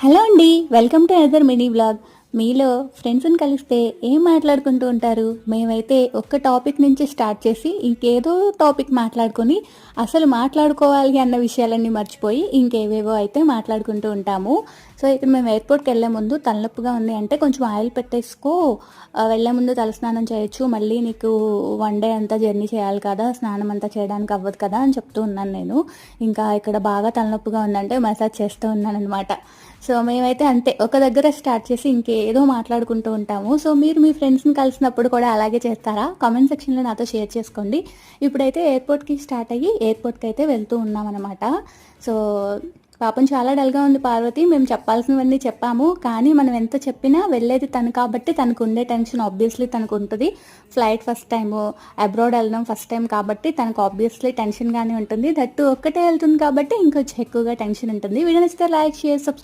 Hello అండి welcome to other mini vlog. మీలో ఫ్రెండ్స్ని కలిస్తే ఏం మాట్లాడుకుంటూ ఉంటారు? మేమైతే ఒక్క టాపిక్ నుంచి స్టార్ట్ చేసి ఇంకేదో టాపిక్ మాట్లాడుకొని అసలు మాట్లాడుకోవాలి అన్న విషయాలన్నీ మర్చిపోయి ఇంకేవేవో అయితే మాట్లాడుకుంటూ ఉంటాము. సో ఇక్కడ మేము ఎయిర్పోర్ట్కి వెళ్ళే ముందు తలనొప్పిగా ఉంది అంటే కొంచెం ఆయిల్ పెట్టేసుకో. వెళ్ళే ముందు తలస్నానం చేయొచ్చు. మళ్ళీ నీకు వన్ డే అంతా జర్నీ చేయాలి కదా స్నానం అంతా చేయడానికి అవ్వదు కదా అని చెప్తూ ఉన్నాను నేను. ఇంకా ఇక్కడ బాగా తలనొప్పిగా ఉందంటే మసాజ్ చేస్తూ ఉన్నాను అనమాట సో మేమైతే అంతే ఒక దగ్గర స్టార్ట్ చేసి ఇంకేదో మాట్లాడుకుంటూ ఉంటాము. సో మీరు మీ ఫ్రెండ్స్ని కలిసినప్పుడు కూడా అలాగే చేస్తారా? కామెంట్ సెక్షన్లో నాతో షేర్ చేసుకోండి. ఇప్పుడైతే ఎయిర్పోర్ట్కి స్టార్ట్ అయ్యి ఎయిర్పోర్ట్కి అయితే వెళ్తూ ఉన్నాం అనమాట సో పాపం చాలా డల్గా ఉంది పార్వతి మేము చెప్పాల్సినవన్నీ చెప్పాము. కానీ మనం ఎంత చెప్పినా వెళ్ళేది తను కాబట్టి తనకు ఉండే టెన్షన్ ఆబ్వియస్లీ తనకు ఉంటుంది. ఫ్లైట్ ఫస్ట్ టైం అబ్రాడ్ వెళ్ళడం ఫస్ట్ టైం కాబట్టి తనకు ఆబ్వియస్లీ టెన్షన్గానే ఉంటుంది. దట్టు ఒక్కటే వెళ్తుంది కాబట్టి ఇంకొంచెం ఎక్కువగా టెన్షన్ ఉంటుంది. వీడియో నచ్చితే లైక్ షేర్ సబ్స్క్రైబ్